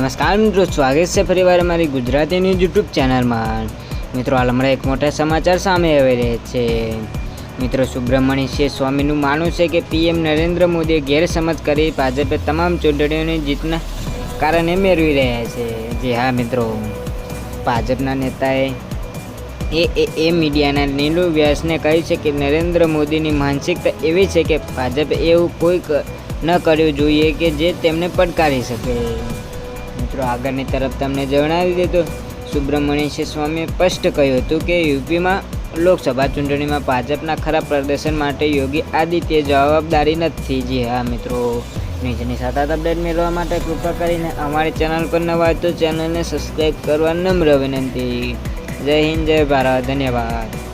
નમસ્કાર મિત્રો, સ્વાગત છે ફરીવાર અમારી ગુજરાતીની યુટ્યુબ ચેનલમાં. મિત્રો, હાલ એક મોટા સમાચાર સામે આવી રહ્યા છે. મિત્રો, સુબ્રમણ્ય સિંહ સ્વામીનું માનવું છે કે પીએમ નરેન્દ્ર મોદીએ ગેરસમજ કરી ભાજપે તમામ ચૂંટણીઓની જીતના કારણે મેળવી રહ્યા છે. જે હા, મિત્રો. ભાજપના નેતાએ એ એ એ મીડિયાના નીલુ વ્યાસને કહ્યું છે કે નરેન્દ્ર મોદીની માનસિકતા એવી છે કે ભાજપે એવું કોઈ ન કરવું જોઈએ કે જે તેમને પડકારી શકે. મિત્રો, આગળની તરફ તમને જણાવી દેતો સુબ્રમણ્ય સ્વામીએ સ્પષ્ટ કહ્યું હતું કે યુપીમાં લોકસભા ચૂંટણીમાં ભાજપના ખરાબ પ્રદર્શન માટે યોગી આદિત્ય જવાબદારી નથી. જી હા, મિત્રો. નીચેની સતત અપડેટ મેળવવા માટે કૃપા કરીને અમારી ચેનલ પર નવા તો ચેનલને સબસ્ક્રાઈબ કરવા નમ્ર વિનંતી. જય હિન્દ, જય ભારત. ધન્યવાદ.